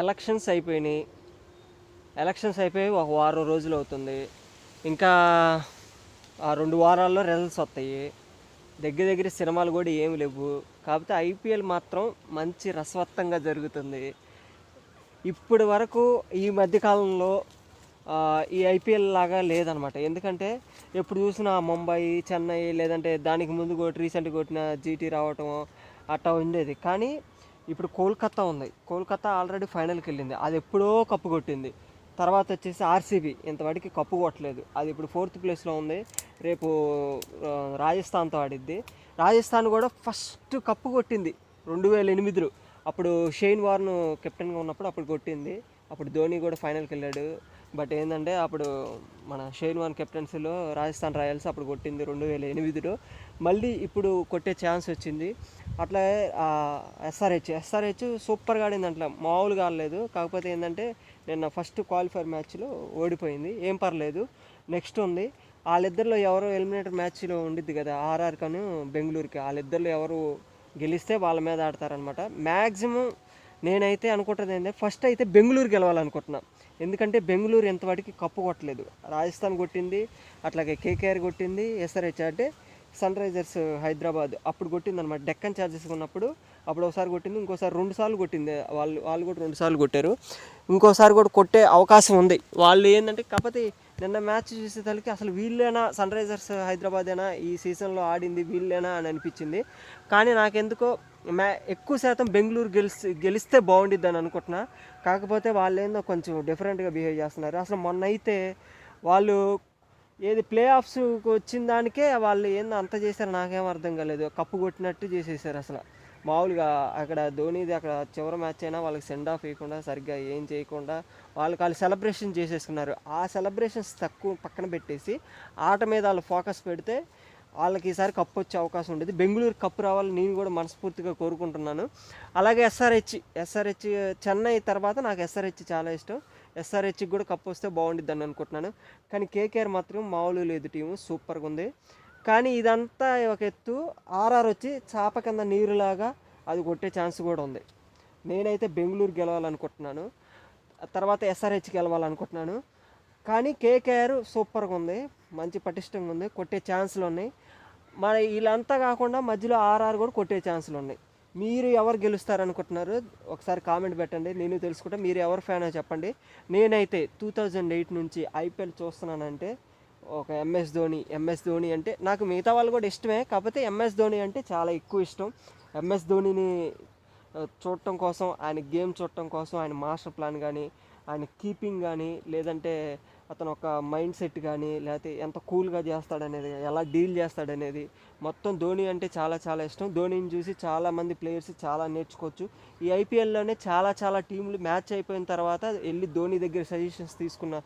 Elections అయిపోయినాయి. Elections అయిపోయి ఒక వారం రోజులు అవుతుంది. ఇంకా ఆ రెండు వారాల్లో రిజల్ట్స్ వస్తాయి. దగ్గర దగ్గర సినిమాలు కూడా ఏమి లేవు. కాకపోతే ఐపీఎల్ మాత్రం మంచి రసవత్తంగా జరుగుతుంది. ఇప్పటి వరకు ఈ మధ్యకాలంలో ఈ ఐపీఎల్ లాగా లేదనమాట. ఎందుకంటే ఎప్పుడు చూసినా ముంబై చెన్నై లేదంటే దానికి ముందు కొట్టి రీసెంట్గా కొట్టిన జీటీ రావటం అట్టా ఉండేది. కానీ ఇప్పుడు కోల్కతా ఉంది. కోల్కతా ఆల్రెడీ ఫైనల్కి వెళ్ళింది. అది ఎప్పుడో కప్పు కొట్టింది. తర్వాత వచ్చేసి ఆర్సీబీ. ఇంతవరకు కప్పు కొట్టలేదు. అది ఇప్పుడు ఫోర్త్ ప్లేస్లో ఉంది. రేపు రాజస్థాన్తో ఆడిద్ది. రాజస్థాన్ కూడా ఫస్ట్ కప్పు కొట్టింది. రెండు వేల ఎనిమిదిలో. అప్పుడు షెయిన్ వార్న్ కెప్టెన్గా ఉన్నప్పుడు అప్పుడు కొట్టింది. అప్పుడు ధోని కూడా ఫైనల్కి వెళ్ళాడు. బట్ ఏంటంటే అప్పుడు మన షేన్ వార్న్ కెప్టెన్సీలో రాజస్థాన్ రాయల్స్ అప్పుడు కొట్టింది రెండు వేల ఎనిమిదిలో. మళ్ళీ ఇప్పుడు కొట్టే ఛాన్స్ వచ్చింది. అట్లా ఎస్ఆర్హెచ్ ఎస్ఆర్హెచ్ సూపర్గా ఆడింది అట్లా మామూలుగా ఆడలేదు. కాకపోతే ఏంటంటే నిన్న ఫస్ట్ క్వాలిఫైర్ మ్యాచ్లో ఓడిపోయింది. ఏం పర్లేదు. నెక్స్ట్ ఉంది. వాళ్ళిద్దరిలో ఎవరో ఎలిమినేటర్ మ్యాచ్లో ఉండిద్ది కదా ఆర్ఆర్ కను బెంగళూరుకి. వాళ్ళిద్దరిలో ఎవరు గెలిస్తే వాళ్ళ మీద ఆడతారనమాట. మ్యాక్సిమం నేనైతే అనుకుంటుంది ఏంటంటే ఫస్ట్ అయితే బెంగళూరు గెలవాలనుకుంటున్నా. ఎందుకంటే బెంగళూరు ఎంతవాటికి కప్పు కొట్టలేదు. రాజస్థాన్ కొట్టింది అట్లాగే కేకేఆర్ కొట్టింది ఎస్ఆర్హెచ్ అంటే సన్ రైజర్స్ హైదరాబాద్ అప్పుడు కొట్టింది అనమాట డెక్కన్ ఛార్జెస్ ఉన్నప్పుడు అప్పుడు ఒకసారి కొట్టింది ఇంకోసారి రెండు సార్లు కొట్టింది. వాళ్ళు వాళ్ళు కూడా రెండు సార్లు కొట్టారు. ఇంకోసారి కూడా కొట్టే అవకాశం ఉంది. వాళ్ళు ఏంటంటే కాకపోతే నిన్న మ్యాచ్ చూసేసరికి అసలు వీళ్ళేనా సన్ రైజర్స్ హైదరాబాదేనా ఈ సీజన్లో ఆడింది వీళ్ళేనా అని అనిపించింది. కానీ నాకెందుకో మ్యా ఎక్కువ శాతం బెంగళూరు గెలిచి గెలిస్తే బాగుండిద్ది అని అనుకుంటున్నా. కాకపోతే వాళ్ళు ఏందో కొంచెం డిఫరెంట్గా బిహేవ్ చేస్తున్నారు. అసలు మొన్న అయితే వాళ్ళు ఏది ప్లే ఆఫ్స్కి వచ్చిన దానికే వాళ్ళు ఏందో అంత చేశారు నాకేం అర్థం కాలేదు. కప్పు కొట్టినట్టు చేసేసారు అసలు. మామూలుగా అక్కడ ధోనిది అక్కడ చివరి మ్యాచ్ అయినా వాళ్ళకి సెండ్ ఆఫ్ వేయకుండా సరిగ్గా ఏం చేయకుండా వాళ్ళకి వాళ్ళు సెలబ్రేషన్ చేసేసుకున్నారు. ఆ సెలబ్రేషన్స్ తక్కువ పక్కన పెట్టేసి ఆట మీద వాళ్ళు ఫోకస్ పెడితే వాళ్ళకి ఈసారి కప్పు వచ్చే అవకాశం ఉండేది. బెంగళూరు కప్పు రావాలని నేను కూడా మనస్ఫూర్తిగా కోరుకుంటున్నాను. అలాగే ఎస్ఆర్హెచ్ ఎస్ఆర్హెచ్ చెన్నై తర్వాత నాకు ఎస్ఆర్హెచ్ చాలా ఇష్టం. ఎస్ఆర్హెచ్కి కూడా కప్పు వస్తే బాగుండిద్ది అని అనుకుంటున్నాను. కానీ కేకేఆర్ మాత్రం మామూలు లేదు టీము. సూపర్గా ఉంది. కానీ ఇదంతా ఒక ఎత్తు. ఆర్ఆర్ వచ్చి చాప కింద నీరులాగా అది కొట్టే ఛాన్స్ కూడా ఉంది. నేనైతే బెంగళూరు గెలవాలనుకుంటున్నాను. తర్వాత ఎస్ఆర్హెచ్ గెలవాలనుకుంటున్నాను. కానీ కేకేఆర్ సూపర్గా ఉంది. మంచి పటిష్టంగా ఉంది. కొట్టే ఛాన్సులు ఉన్నాయి. మన వీళ్ళంతా కాకుండా మధ్యలో ఆర్ఆర్ కూడా కొట్టే ఛాన్సులు ఉన్నాయి. మీరు ఎవరు గెలుస్తారనుకుంటున్నారు ఒకసారి కామెంట్ పెట్టండి. నేను తెలుసుకుంటే. మీరు ఎవరు ఫ్యానో చెప్పండి. నేనైతే టూ థౌజండ్ ఎయిట్ నుంచి ఐపీఎల్ చూస్తున్నానంటే ఒక ఎంఎస్ ధోని ఎంఎస్ ధోని అంటే నాకు మిగతా వాళ్ళు కూడా ఇష్టమే. కాకపోతే ఎంఎస్ ధోని అంటే చాలా ఎక్కువ ఇష్టం. ఎంఎస్ ధోనిని చూడటం కోసం ఆయన గేమ్ చూడటం కోసం ఆయన మాస్టర్ ప్లాన్ కానీ ఆయన కీపింగ్ కానీ లేదంటే అతను ఒక మైండ్ సెట్ కానీ లేకపోతే ఎంత కూల్గా చేస్తాడనేది ఎలా డీల్ చేస్తాడనేది మొత్తం ధోని అంటే చాలా చాలా ఇష్టం. ధోనిని చూసి చాలామంది ప్లేయర్స్ చాలా నేర్చుకోవచ్చు. ఈ ఐపీఎల్లోనే చాలా చాలా టీంలు మ్యాచ్ అయిపోయిన తర్వాత వెళ్ళి ధోని దగ్గర సజెషన్స్ తీసుకున్న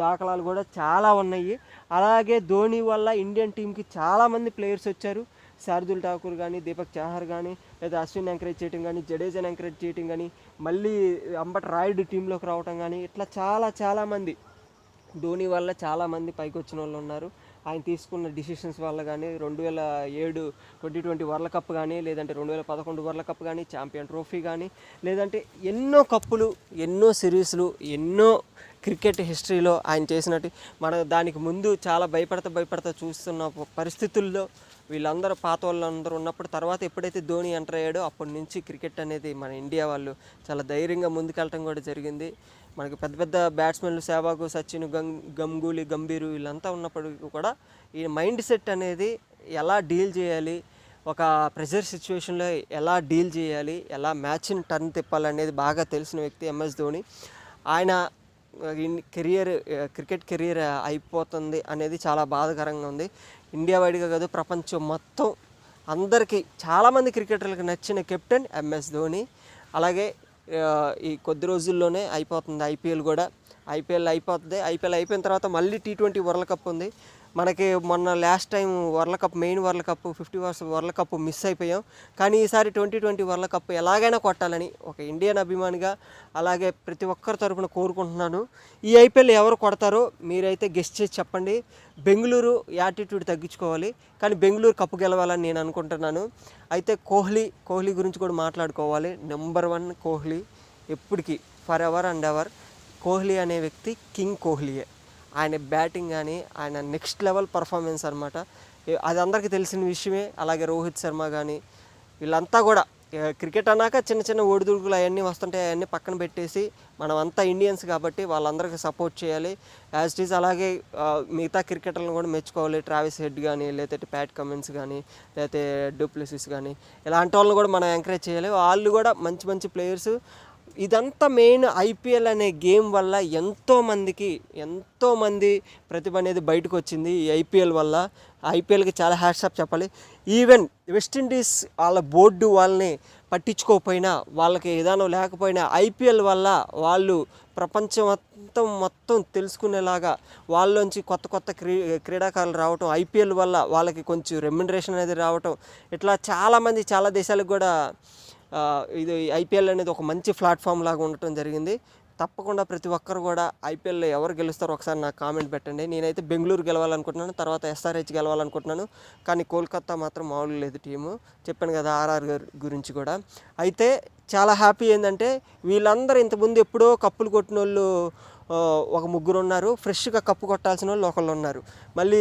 దాఖలాలు కూడా చాలా ఉన్నాయి. అలాగే ధోని వల్ల ఇండియన్ టీంకి చాలామంది ప్లేయర్స్ వచ్చారు. శార్దుల్ ఠాకూర్ కానీ దీపక్ చాహర్ కానీ లేదా అశ్విన్ ఎంకరేజ్ చేయటం కానీ జడేజాని ఎంకరేజ్ చేయటం కానీ మళ్ళీ అంబట్ రాయుడు టీంలోకి రావటం కానీ ఇట్లా చాలా చాలామంది ధోని వల్ల చాలామంది పైకి వచ్చిన వాళ్ళు ఉన్నారు. ఆయన తీసుకున్న డిసిషన్స్ వల్ల కానీ రెండు వేల ఏడు ట్వంటీ ట్వంటీ వరల్డ్ కప్ కానీ లేదంటే రెండు వేల పదకొండు వరల్డ్ కప్ కానీ ఛాంపియన్ ట్రోఫీ కానీ లేదంటే ఎన్నో కప్పులు ఎన్నో సిరీస్లు ఎన్నో క్రికెట్ హిస్టరీలో ఆయన చేసినట్టు మన దానికి ముందు చాలా భయపడతా భయపడతా చూస్తున్న పరిస్థితుల్లో వీళ్ళందరూ పాత వాళ్ళందరూ ఉన్నప్పుడు తర్వాత ఎప్పుడైతే ధోని ఎంటర్ అయ్యాడో అప్పటి నుంచి క్రికెట్ అనేది మన ఇండియా వాళ్ళు చాలా ధైర్యంగా ముందుకెళ్ళటం కూడా జరిగింది. మనకి పెద్ద పెద్ద బ్యాట్స్మెన్లు సేవాకు సచిన్ గం గంగూలీ గంభీరు వీళ్ళంతా ఉన్నప్పటికీ కూడా ఈ మైండ్ సెట్ అనేది ఎలా డీల్ చేయాలి? ఒక ప్రెషర్ సిచ్యువేషన్లో ఎలా డీల్ చేయాలి? ఎలా మ్యాచ్ని టర్న్ తిప్పాలనేది బాగా తెలిసిన వ్యక్తి ఎంఎస్ ధోని. ఆయన కెరియర్ క్రికెట్ కెరియర్ అయిపోతుంది అనేది చాలా బాధాకరంగా ఉంది. ఇండియా వైడ్గా కాదు ప్రపంచం మొత్తం అందరికీ చాలామంది క్రికెటర్లకు నచ్చిన కెప్టెన్ ఎంఎస్ ధోని. అలాగే ఈ కొద్ది రోజుల్లోనే అయిపోతుంది ఐపీఎల్ కూడా. ఐపీఎల్ అయిపోతుంది. ఐపీఎల్ అయిపోయిన తర్వాత మళ్ళీ టీ ట్వంటీ వరల్డ్ కప్ ఉంది. మనకి మొన్న last time world cup main world cup fifty overs world cup miss అయిపోయాం. కానీ ఈసారి ట్వంటీ ట్వంటీ వరల్డ్ కప్ ఎలాగైనా కొట్టాలని ఒక ఇండియన్ అభిమానిగా అలాగే ప్రతి ఒక్కరి తరఫున కోరుకుంటున్నాను. ఈ ఐపీఎల్ ఎవరు కొడతారో మీరైతే గెస్ట్ చేసి చెప్పండి. బెంగళూరు యాటిట్యూడ్ తగ్గించుకోవాలి. కానీ బెంగళూరు కప్పు గెలవాలని నేను అనుకుంటున్నాను. అయితే కోహ్లీ కోహ్లీ గురించి కూడా మాట్లాడుకోవాలి. నెంబర్ వన్ కోహ్లీ ఎప్పటికీ for ever and ever Kohli అనే వ్యక్తి కింగ్ కోహ్లీయే. ఆయన బ్యాటింగ్ కానీ ఆయన నెక్స్ట్ లెవెల్ పర్ఫార్మెన్స్ అనమాట అది అందరికీ తెలిసిన విషయమే. అలాగే రోహిత్ శర్మ కానీ వీళ్ళంతా కూడా క్రికెట్ అన్నాక చిన్న చిన్న ఒడిదుడుకులు అవన్నీ వస్తుంటాయి అవన్నీ పక్కన పెట్టేసి మనం అంతా ఇండియన్స్ కాబట్టి వాళ్ళందరికీ సపోర్ట్ చేయాలి. యాజ్ ఇట్ ఈజ్ అలాగే మిగతా క్రికెటర్లను కూడా మెచ్చుకోవాలి. ట్రావిస్ హెడ్ కానీ లేకపోతే ప్యాట్ కమిన్స్ కానీ లేకపోతే డూప్లెసిస్ కానీ ఇలాంటి వాళ్ళని కూడా మనం ఎంకరేజ్ చేయాలి. వాళ్ళు కూడా మంచి మంచి ప్లేయర్స్. ఇదంతా మెయిన్ ఐపీఎల్ అనే గేమ్ వల్ల ఎంతోమందికి ఎంతోమంది ప్రతిభ అనేది బయటకు వచ్చింది ఈ ఐపీఎల్ వల్ల. ఐపీఎల్కి చాలా హ్యాట్సాప్ చెప్పాలి. ఈవెన్ వెస్టిండీస్ వాళ్ళ బోర్డు వాళ్ళని పట్టించుకోకపోయినా వాళ్ళకి విధానం లేకపోయినా ఐపీఎల్ వల్ల వాళ్ళు ప్రపంచం మొత్తం మొత్తం తెలుసుకునేలాగా వాళ్ళలోంచి కొత్త కొత్త క్రీ క్రీడాకారులు రావటం ఐపీఎల్ వల్ల వాళ్ళకి కొంచెం రెమ్యునరేషన్ అనేది రావటం ఇట్లా చాలామంది చాలా దేశాలకు కూడా ఇది ఐపీఎల్ అనేది ఒక మంచి ప్లాట్ఫామ్ లాగా ఉండటం జరిగింది. తప్పకుండా ప్రతి ఒక్కరు కూడా ఐపీఎల్లో ఎవరు గెలుస్తారో ఒకసారి నాకు కామెంట్ పెట్టండి. నేనైతే బెంగళూరు గెలవాలనుకుంటున్నాను తర్వాత ఎస్ఆర్హెచ్ గెలవాలనుకుంటున్నాను కానీ కోల్కతా మాత్రం మామూలు లేదు టీము. చెప్పాను కదా ఆర్ఆర్ గురించి కూడా. అయితే చాలా హ్యాపీ ఏంటంటే వీళ్ళందరూ ఇంతకుముందు ఎప్పుడో కప్పులు కొట్టిన వాళ్ళు ఒక ముగ్గురు ఉన్నారు ఫ్రెష్గా కప్పు కొట్టాల్సిన వాళ్ళు ఒకళ్ళు ఉన్నారు మళ్ళీ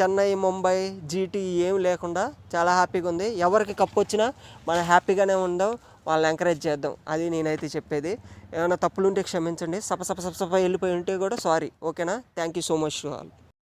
చెన్నై ముంబై జీటీ ఏం లేకుండా చాలా హ్యాపీగా ఉంది. ఎవరికి కప్పు వచ్చినా మనం హ్యాపీగానే ఉందాం వాళ్ళని ఎంకరేజ్ చేద్దాం. అది నేనైతే చెప్పేది. ఏమైనా తప్పులు ఉంటే క్షమించండి. సప సప సప సప వెళ్ళిపోయి ఉంటే కూడా సారీ. ఓకేనా? Thank you so much all